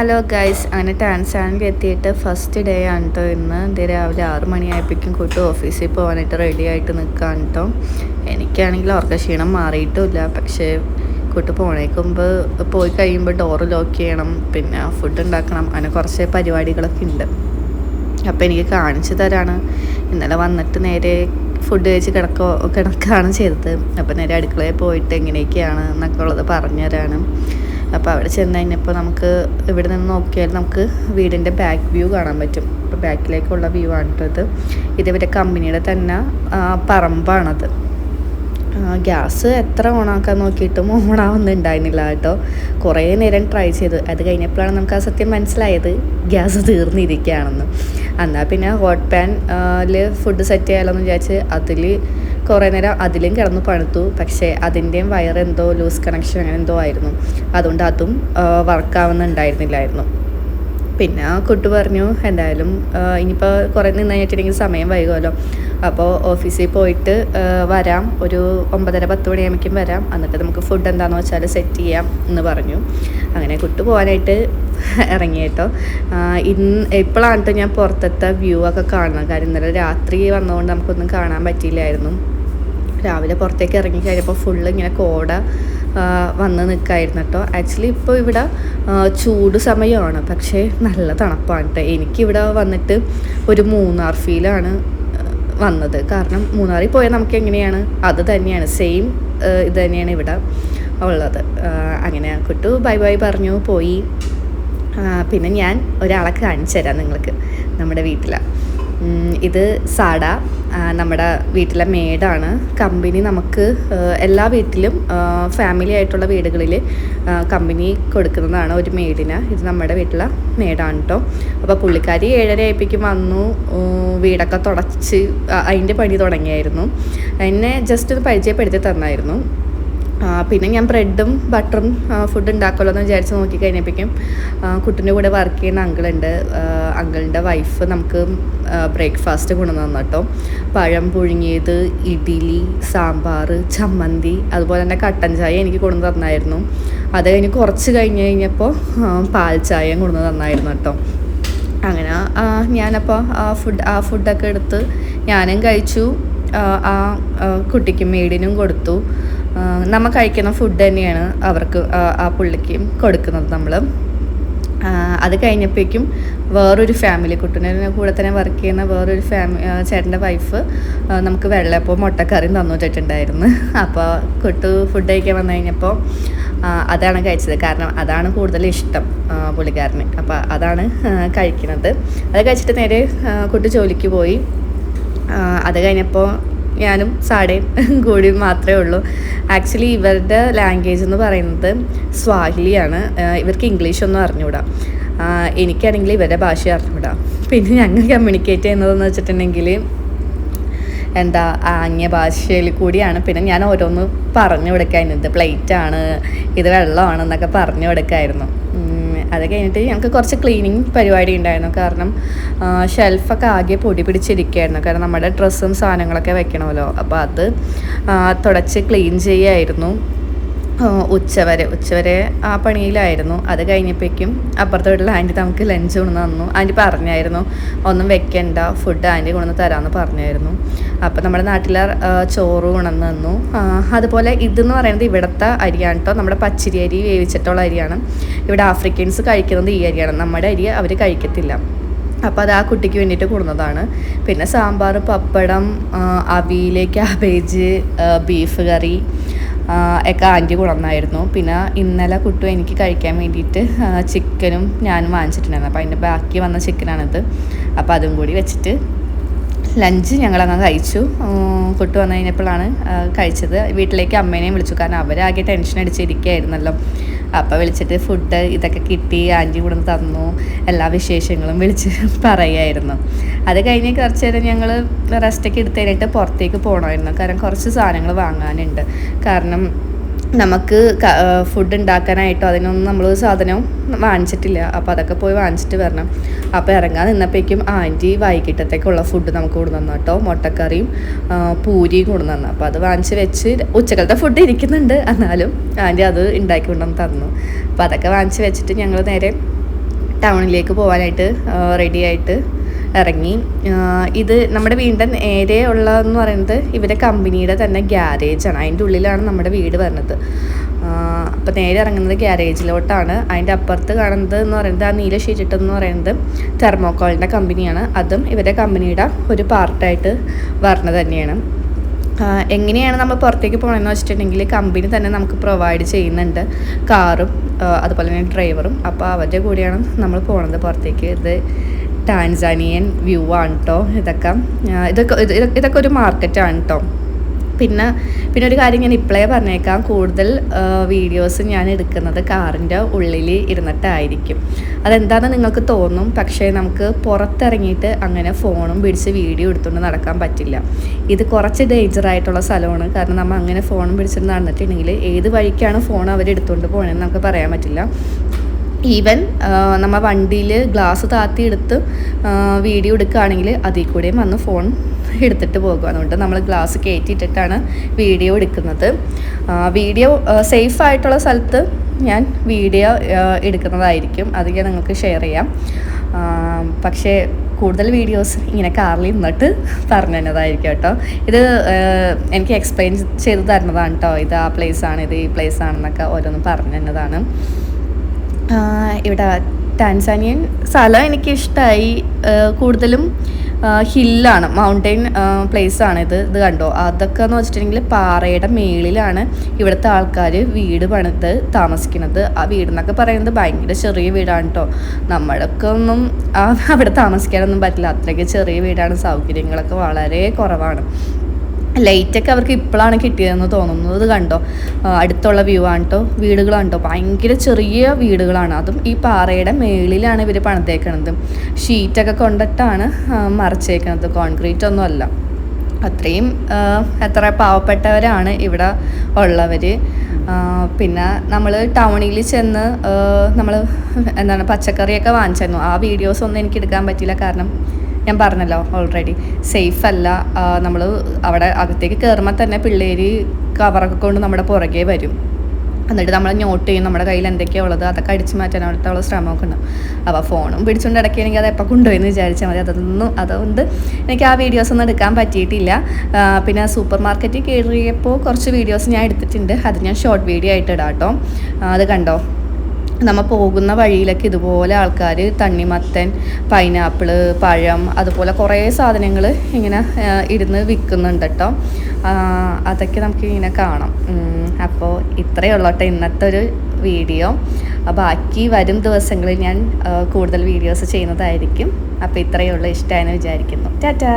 Hello guys അങ്ങനെ ടാൻസാൻഡി എത്തിയിട്ട് first day ആണ് കേട്ടോ ഇന്ന്. ഇത് രാവിലെ ആറ് മണിയായപ്പോഴേക്കും കൂട്ട് ഓഫീസിൽ പോകാനായിട്ട് റെഡി ആയിട്ട് നിൽക്കുകയാണ് കേട്ടോ എനിക്കാണെങ്കിൽ അവർക്ക് ക്ഷീണം മാറിയിട്ടില്ല പക്ഷേ കൂട്ട് പോണേക്ക് പോയി കഴിയുമ്പോൾ ഡോറ് ലോക്ക് ചെയ്യണം പിന്നെ ഫുഡ് ഉണ്ടാക്കണം അങ്ങനെ കുറച്ച് പരിപാടികളൊക്കെ ഉണ്ട്. അപ്പോൾ എനിക്ക് കാണിച്ചു തരാണ്. ഇന്നലെ വന്നിട്ട് നേരെ ഫുഡ് കഴിച്ച് കിടക്കോ കിടക്കുകയാണ് ചെയ്തത്. അപ്പോൾ നേരെ അടുക്കളയിൽ പോയിട്ട് എങ്ങനെയൊക്കെയാണ് എന്നൊക്കെ ഉള്ളത് പറഞ്ഞു തരാണ്. അപ്പോൾ അവിടെ ചെന്ന് കഴിഞ്ഞപ്പോൾ നമുക്ക് ഇവിടെ നിന്ന് നോക്കിയാൽ നമുക്ക് വീടിന്റെ ബാക്ക് വ്യൂ കാണാൻ പറ്റും. അപ്പോൾ ബാക്കിലേക്കുള്ള വ്യൂ ആണ് ഇത്. ഇത് ഇവരുടെ കമ്പനിയുടെ തന്നെ പറമ്പാണത്. ഗ്യാസ് എത്ര ഓണാക്കാൻ നോക്കിയിട്ടും ഓണാവുന്നുണ്ടായിരുന്നില്ല കേട്ടോ. കുറേ നേരം ട്രൈ ചെയ്തു. അത് കഴിഞ്ഞപ്പോഴാണ് നമുക്ക് ആ സത്യം മനസ്സിലായത്. ഗ്യാസ് തീർന്നിരിക്കുകയാണെന്ന്. എന്നാൽ പിന്നെ ഹോട്ട് പാനിൽ ഫുഡ് സെറ്റ് ചെയ്യാമല്ലോ എന്ന് വിചാരിച്ച് അതിൽ കുറേ നേരം അതിലും കിടന്ന് പണിത്തു പക്ഷേ അതിന്റെയും വയർ എന്തോ ലൂസ് കണക്ഷൻ അങ്ങനെ എന്തോ ആയിരുന്നു. അതുകൊണ്ട് അതും വർക്കാവുന്നുണ്ടായിരുന്നില്ലായിരുന്നു പിന്നെ കുട്ടു പറഞ്ഞു എന്തായാലും ഇനിയിപ്പോൾ കുറേ നിന്ന് കഴിഞ്ഞിട്ടുണ്ടെങ്കിൽ സമയം വൈകുമല്ലോ. അപ്പോൾ ഓഫീസിൽ പോയിട്ട് വരാം. ഒരു ഒമ്പതര പത്ത് മണിയാകുമ്പോഴേക്കും വരാം. എന്നിട്ട് നമുക്ക് ഫുഡ് എന്താണെന്ന് വെച്ചാൽ സെറ്റ് ചെയ്യാം എന്ന് പറഞ്ഞു. അങ്ങനെ കുട്ടു പോകാനായിട്ട് ഇറങ്ങി കേട്ടോ. ഇന്ന് ഇപ്പോഴാണ് ഞാൻ പുറത്തത്തെ വ്യൂ ഒക്കെ കാണുന്നത്. കാര്യം ഇന്നലെ രാത്രി വന്നതുകൊണ്ട് നമുക്കൊന്നും കാണാൻ പറ്റിയില്ലായിരുന്നു. രാവിലെ പുറത്തേക്ക് ഇറങ്ങി കഴിഞ്ഞപ്പോൾ ഫുള്ള് ഇങ്ങനെ കോട വന്ന് നിൽക്കായിരുന്നു കേട്ടോ. ആക്ച്വലി ഇപ്പോൾ ഇവിടെ ചൂട് സമയമാണ്. പക്ഷേ നല്ല തണുപ്പാണ് കേട്ടോ. എനിക്കിവിടെ വന്നിട്ട് ഒരു മൂന്നാർ ഫീലാണ് വന്നത്. കാരണം മൂന്നാറിൽ പോയാൽ നമുക്ക് എങ്ങനെയാണ്? അത് തന്നെയാണ്. സെയിം ഇത് തന്നെയാണ് ഇവിടെ ഉള്ളത്. അങ്ങനെ കുട്ടു ബൈ ബൈ പറഞ്ഞു പോയി. പിന്നെ ഞാൻ ഒരാളെ കാണിച്ചു തരാം നിങ്ങൾക്ക് നമ്മുടെ വീട്ടിലാണ് ഇത് സാഡ നമ്മുടെ വീട്ടിലെ മേഡാണ് കമ്പനി നമുക്ക് എല്ലാ വീട്ടിലും ഫാമിലി ആയിട്ടുള്ള വീടുകളിൽ കമ്പനി കൊടുക്കുന്നതാണ് ഒരു മേഡിന് ഇത് നമ്മുടെ വീട്ടിലെ മേഡാണ് കേട്ടോ അപ്പോൾ പുള്ളിക്കാരി ഏഴര ആയപ്പോഴേക്കും വന്നു വീടൊക്കെ തുടച്ച് അതിന്റെ പണി തുടങ്ങിയായിരുന്നു. എന്നെ ജസ്റ്റ് ഒന്ന് പരിചയപ്പെടുത്തി തന്നായിരുന്നു. പിന്നെ ഞാൻ ബ്രെഡും ബട്ടറും ഫുഡ് ഉണ്ടാക്കുമല്ലോ എന്ന് വിചാരിച്ച് നോക്കി കഴിഞ്ഞപ്പോഴേക്കും കുട്ടിന്റെ കൂടെ വർക്ക് ചെയ്യുന്ന അങ്കിളുണ്ട്. അങ്കിളിന്റെ വൈഫ് നമുക്ക് ബ്രേക്ക്ഫാസ്റ്റ് കൊണ്ടുവന്നു കേട്ടോ. പഴം പുഴുങ്ങിയത് ഇഡ്ഡലി സാമ്പാർ ചമ്മന്തി അതുപോലെ തന്നെ കട്ടൻ ചായ എനിക്ക് കൊണ്ടു തന്നായിരുന്നു. അത് കഴിഞ്ഞ് കുറച്ച് കഴിഞ്ഞ് കഴിഞ്ഞപ്പോൾ പാൽ ചായയും കൊണ്ടു തന്നായിരുന്നു കേട്ടോ. അങ്ങനെ ഞാനപ്പോൾ ആ ഫുഡ് ആ ഫുഡൊക്കെ എടുത്ത് ഞാനും കഴിച്ചു. ആ, കുട്ടിക്കും മേഡിനും കൊടുത്തു. ആ, നമ്മ കഴിക്കുന്ന ഫുഡ് തന്നെയാണ് അവർക്ക് ആ, പുള്ളിക്ക് കൊടുക്കുന്നത് നമ്മൾ അത് കഴിഞ്ഞപ്പോഴേക്കും വേറൊരു ഫാമിലി കുട്ടീനെ കൂടെ തന്നെ വർക്ക് ചെയ്യുന്ന വേറൊരു ഫാമി ചേട്ടന്റെ വൈഫ് നമുക്ക് വെള്ളപ്പോൾ മുട്ടക്കറിയും തന്നിട്ടുണ്ടായിരുന്നു അപ്പോൾ കുട്ടു ഫുഡ് കഴിക്കാൻ വന്നു കഴിഞ്ഞപ്പോൾ അതാണ് കഴിച്ചത്. കാരണം അതാണ് കൂടുതൽ ഇഷ്ടം പുള്ളിക്കാരന്. അപ്പോൾ അതാണ് കഴിക്കുന്നത്. അത് കഴിച്ചിട്ട് നേരെ കുട്ടു ജോലിക്ക് പോയി. അത് കഴിഞ്ഞപ്പോൾ ഞാനും സാടയും കൂടി മാത്രമേ ഉള്ളൂ. ആക്ച്വലി ഇവരുടെ ലാംഗ്വേജ് എന്ന് പറയുന്നത് സ്വാഹിലിയാണ്. ഇവർക്ക് ഇവർക്ക് ഇംഗ്ലീഷൊന്നും അറിഞ്ഞുകൂടാ എനിക്കാണെങ്കിൽ ഇവരുടെ ഭാഷ അറിഞ്ഞുകൂടാ പിന്നെ ഞങ്ങൾ കമ്മ്യൂണിക്കേറ്റ് ചെയ്യുന്നതെന്ന് വെച്ചിട്ടുണ്ടെങ്കിൽ എന്താ ആംഗ്യ ഭാഷയിൽ കൂടിയാണ്. പിന്നെ ഞാൻ ഓരോന്ന് പറഞ്ഞു കൊടുക്കാൻ ഇത് പ്ലേറ്റ് ആണ് ഇത് വെള്ളമാണ് എന്നൊക്കെ പറഞ്ഞു കൊടുക്കായിരുന്നു. അത് കഴിഞ്ഞിട്ട് ഞങ്ങൾക്ക് കുറച്ച് ക്ലീനിങ് പരിപാടി ഉണ്ടായിരുന്നു. കാരണം ഷെൽഫൊക്കെ ആകെ പൊടി പിടിച്ചിരിക്കുകയായിരുന്നു. കാരണം നമ്മുടെ ഡ്രസ്സും സാധനങ്ങളൊക്കെ വെക്കണമല്ലോ. അപ്പോൾ അത് തുടച്ച് ക്ലീൻ ചെയ്യായിരുന്നു. ഉച്ചവരെ ഉച്ചവരെ ആ പണിയിലായിരുന്നു. അത് കഴിഞ്ഞപ്പോഴേക്കും അപ്പുറത്തെ വീട്ടിൽ ആന്റി നമുക്ക് ലഞ്ച് കൊണ്ടു തന്നു. ആന്റി പറഞ്ഞായിരുന്നു ഒന്നും വെക്കണ്ട ഫുഡ് ആന്റി കൊണ്ടു തരാമെന്ന് പറഞ്ഞായിരുന്നു. അപ്പോൾ നമ്മുടെ നാട്ടിലെ ചോറ് കൊണ്ടു തന്നു. അതുപോലെ ഇതെന്ന് പറയുന്നത് ഇവിടുത്തെ അരിയാണ് കേട്ടോ. നമ്മുടെ പച്ചരി അരി വേവിച്ചിട്ടുള്ള അരിയാണ്. ഇവിടെ ആഫ്രിക്കൻസ് കഴിക്കുന്നത് ഈ അരിയാണ്. നമ്മുടെ അരി അവർ കഴിക്കത്തില്ല. അപ്പോൾ അത് ആ കുട്ടിക്ക് വേണ്ടിയിട്ട് കൊടുന്നതാണ്. പിന്നെ സാമ്പാർ പപ്പടം ആ, അവിയൽ ക്യാബേജ് ബീഫ് കറി ഒക്കെ ആന്റി കൊണ്ടുവന്നായിരുന്നു പിന്നെ ഇന്നലെ കുട്ടു എനിക്ക് കഴിക്കാൻ വേണ്ടിയിട്ട് ചിക്കനും ഞാനും വാങ്ങിച്ചിട്ടുണ്ടായിരുന്നു. അപ്പോൾ അതിന്റെ ബാക്കി വന്ന ചിക്കനാണിത് അപ്പോൾ അതും കൂടി വെച്ചിട്ട് ലഞ്ച് ഞങ്ങളങ്ങ് കഴിച്ചു. കുട്ടു വന്നു കഴിഞ്ഞപ്പോഴാണ് കഴിച്ചത്. വീട്ടിലേക്ക് അമ്മേനെയും വിളിച്ചു. കാരണം അവരാകെ ടെൻഷൻ അടിച്ചിരിക്കുകയായിരുന്നല്ലോ. അപ്പോൾ വിളിച്ചിട്ട് ഫുഡ് ഇതൊക്കെ കിട്ടി ആന്റി കൂടെ തന്നു എല്ലാ വിശേഷങ്ങളും വിളിച്ച് പറയുമായിരുന്നു അത് കഴിഞ്ഞ് കുറച്ച് നേരം ഞങ്ങൾ റെസ്റ്റൊക്കെ എടുത്ത് കഴിഞ്ഞിട്ട് പുറത്തേക്ക് പോകണമായിരുന്നു കാരണം കുറച്ച് സാധനങ്ങൾ വാങ്ങാനുണ്ട്. കാരണം നമുക്ക് ഫുഡ് ഉണ്ടാക്കാനായിട്ടോ അതിനൊന്നും നമ്മൾ സാധനവും വാങ്ങിച്ചിട്ടില്ല. അപ്പോൾ അതൊക്കെ പോയി വാങ്ങിച്ചിട്ട് വരണം. അപ്പോൾ ഇറങ്ങാൻ നിന്നപ്പോഴേക്കും ആന്റി വൈകിട്ടത്തേക്കുള്ള ഫുഡ് നമുക്ക് കൊണ്ടുവന്നു കേട്ടോ. മുട്ടക്കറിയും പൂരിയും കൊണ്ടുവന്നു. അപ്പോൾ അത് വാങ്ങിച്ച് വെച്ച് ഉച്ചക്കലത്തെ ഫുഡ് ഇരിക്കുന്നുണ്ട്. എന്നാലും ആന്റി അത് ഉണ്ടാക്കി കൊണ്ടുവന്ന് തന്നു. അപ്പോൾ അതൊക്കെ വാങ്ങിച്ച് വെച്ചിട്ട് ഞങ്ങൾ നേരെ ടൗണിലേക്ക് പോകാനായിട്ട് റെഡി ആയിട്ട് ഇറങ്ങി. ഇത് നമ്മുടെ വീടിന്റെ നേരെ ഉള്ളതെന്ന് പറയുന്നത് ഇവരുടെ കമ്പനിയുടെ തന്നെ ഗ്യാരേജാണ്. അതിന്റെ ഉള്ളിലാണ് നമ്മുടെ വീട് വരുന്നത്. അപ്പോൾ നേരെ ഇറങ്ങുന്നത് ഗ്യാരേജിലോട്ടാണ്. അതിന്റെ അപ്പുറത്ത് കാണുന്നത് എന്ന് പറയുന്നത് ആ നീല ഷീറ്റിട്ടെന്ന് പറയുന്നത് തെർമോക്കോളിന്റെ കമ്പനിയാണ്. അതും ഇവരുടെ കമ്പനിയുടെ ഒരു പാർട്ടായിട്ട് വരുന്നത് തന്നെയാണ്. എങ്ങനെയാണ് നമ്മൾ പുറത്തേക്ക് പോകണമെന്ന് വെച്ചിട്ടുണ്ടെങ്കിൽ കമ്പനി തന്നെ നമുക്ക് പ്രൊവൈഡ് ചെയ്യുന്നുണ്ട്. കാറും അതുപോലെ തന്നെ ഡ്രൈവറും. അപ്പോൾ അവരുടെ കൂടെയാണ് നമ്മൾ പോകുന്നത് പുറത്തേക്ക്. ഇത് ടാൻസാനിയൻ വ്യൂ ആണ് കേട്ടോ ഇതൊക്കെ. ഇതൊക്കെ ഇത് ഇത് ഇതൊക്കെ ഒരു മാർക്കറ്റാണ് കേട്ടോ പിന്നെ പിന്നെ ഒരു കാര്യം ഞാൻ ഇപ്പോഴേ പറഞ്ഞേക്കാം. കൂടുതൽ വീഡിയോസ് ഞാൻ എടുക്കുന്നത് കാറിന്റെ ഉള്ളിൽ ഇരുന്നിട്ടായിരിക്കും. അതെന്താണെന്ന് നിങ്ങൾക്ക് തോന്നും. പക്ഷേ നമുക്ക് പുറത്തിറങ്ങിയിട്ട് അങ്ങനെ ഫോണും പിടിച്ച് വീഡിയോ എടുത്തുകൊണ്ട് നടക്കാൻ പറ്റില്ല. ഇത് കുറച്ച് ഡേഞ്ചർ ആയിട്ടുള്ള സ്ഥലമാണ്. കാരണം നമ്മൾ അങ്ങനെ ഫോണും പിടിച്ചിട്ട് നടന്നിട്ടുണ്ടെങ്കിൽ ഏത് വഴിക്കാണ് ഫോൺ അവർ എടുത്തുകൊണ്ട് പോകണമെന്ന് നമുക്ക് പറയാൻ പറ്റില്ല. ഈവൻ നമ്മ വണ്ടിയിൽ ഗ്ലാസ് താത്തി എടുത്ത് വീഡിയോ എടുക്കുകയാണെങ്കിൽ അതിൽ കൂടെയും വന്ന് ഫോൺ എടുത്തിട്ട് പോകും. അതുകൊണ്ട് നമ്മൾ ഗ്ലാസ് കയറ്റിയിട്ടിട്ടാണ് വീഡിയോ എടുക്കുന്നത്. വീഡിയോ സേഫ് ആയിട്ടുള്ള സ്ഥലത്ത് ഞാൻ വീഡിയോ എടുക്കുന്നതായിരിക്കും. അത് ഞാൻ നിങ്ങൾക്ക് ഷെയർ ചെയ്യാം. പക്ഷേ കൂടുതൽ വീഡിയോസ് ഇങ്ങനെ കാറിൽ നിന്നിട്ട് പറഞ്ഞു തന്നതായിരിക്കും കേട്ടോ. ഇത് എനിക്ക് എക്സ്പ്ലെയിൻ ചെയ്ത് തരുന്നതാണ് കേട്ടോ. ഇത് ആ പ്ലേസ് ആണ് ഇത് ഈ പ്ലേസ് ആണെന്നൊക്കെ ഓരോന്ന് പറഞ്ഞു തന്നതാണ് ഇവിടെ ടാൻസാനിയൻ സ്ഥലം എനിക്ക് ഇഷ്ടമായി കൂടുതലും ഹില്ലാണ് മൗണ്ടെയിൻ ആണ് ഇത്. ഇത് കണ്ടോ? അതൊക്കെ എന്ന് വെച്ചിട്ടുണ്ടെങ്കിൽ പാറയുടെ മേളിലാണ് ഇവിടുത്തെ ആൾക്കാർ വീട് പണിത് താമസിക്കുന്നത്. ആ വീടെന്നൊക്കെ പറയുന്നത് ഭയങ്കര ചെറിയ വീടാണ് കേട്ടോ നമ്മളൊക്കെ ഒന്നും അവിടെ താമസിക്കാനൊന്നും പറ്റില്ല. അത്രയ്ക്ക് ചെറിയ വീടാണ്. സൗകര്യങ്ങളൊക്കെ വളരെ കുറവാണ്. ലൈറ്റൊക്കെ അവർക്ക് ഇപ്പോഴാണ് കിട്ടിയതെന്ന് തോന്നുന്നു. കണ്ടോ? അടുത്തുള്ള വ്യൂ ആണ് കേട്ടോ വീടുകളാണ് കേട്ടോ ഭയങ്കര ചെറിയ വീടുകളാണ്. അതും ഈ പാറയുടെ മേളിലാണ് ഇവർ പണിതേക്കണത്. ഷീറ്റൊക്കെ കൊണ്ടിട്ടാണ് മറച്ചേക്കണത്. കോൺക്രീറ്റ് ഒന്നും അല്ല. അത്രയും എത്ര പാവപ്പെട്ടവരാണ് ഇവിടെ ഉള്ളവർ പിന്നെ നമ്മൾ ടൗണിൽ ചെന്ന് നമ്മൾ എന്താണ് പച്ചക്കറിയൊക്കെ വാങ്ങിച്ചായിരുന്നു. ആ വീഡിയോസ് ഒന്നും എനിക്ക് എടുക്കാൻ പറ്റില്ല കാരണം ഞാൻ പറഞ്ഞല്ലോ ഓൾറെഡി സേഫ് അല്ല. നമ്മൾ അവിടെ അകത്തേക്ക് കയറുമ്പോൾ തന്നെ പിള്ളേർ കവറൊക്കെ കൊണ്ട് നമ്മുടെ പുറകെ വരും. എന്നിട്ട് നമ്മൾ നോട്ട് ചെയ്യും നമ്മുടെ കയ്യിൽ എന്തൊക്കെയാണ് ഉള്ളത് അതൊക്കെ അടിച്ചു മാറ്റാൻ അവിടുത്തെ ശ്രമമൊക്കെ ഉണ്ടാവും അപ്പോൾ ഫോണും പിടിച്ചുകൊണ്ട് ഇടയ്ക്കാണെങ്കിൽ അത് എപ്പോൾ കൊണ്ടുപോയെന്ന് വിചാരിച്ചാൽ മതി. അതൊന്നും അതുകൊണ്ട് എനിക്ക് ആ വീഡിയോസ് ഒന്നും എടുക്കാൻ പറ്റിയിട്ടില്ല. പിന്നെ സൂപ്പർ മാർക്കറ്റിൽ കയറിയപ്പോൾ കുറച്ച് വീഡിയോസ് ഞാൻ എടുത്തിട്ടുണ്ട്. അത് ഞാൻ ഷോർട്ട് വീഡിയോ ആയിട്ട് ഇടാം കേട്ടോ അത് കണ്ടോ? നമ്മൾ പോകുന്ന വഴിയിലൊക്കെ ഇതുപോലെ ആൾക്കാർ തണ്ണിമത്തൻ പൈനാപ്പിൾ പഴം അതുപോലെ കുറേ സാധനങ്ങൾ ഇങ്ങനെ ഇരുന്ന് വിൽക്കുന്നുണ്ട് കേട്ടോ അതൊക്കെ നമുക്ക് ഇങ്ങനെ കാണാം. അപ്പോൾ ഇത്രയേ ഉള്ളൂ കേട്ടോ ഇന്നത്തെ ഒരു വീഡിയോ. ബാക്കി വരും ദിവസങ്ങളിൽ ഞാൻ കൂടുതൽ വീഡിയോസ് ചെയ്യുന്നതായിരിക്കും. അപ്പോൾ ഇത്രയേ ഉള്ളൂ ഇഷ്ടമായെന്ന് വിചാരിക്കുന്നു. ടാറ്റാ!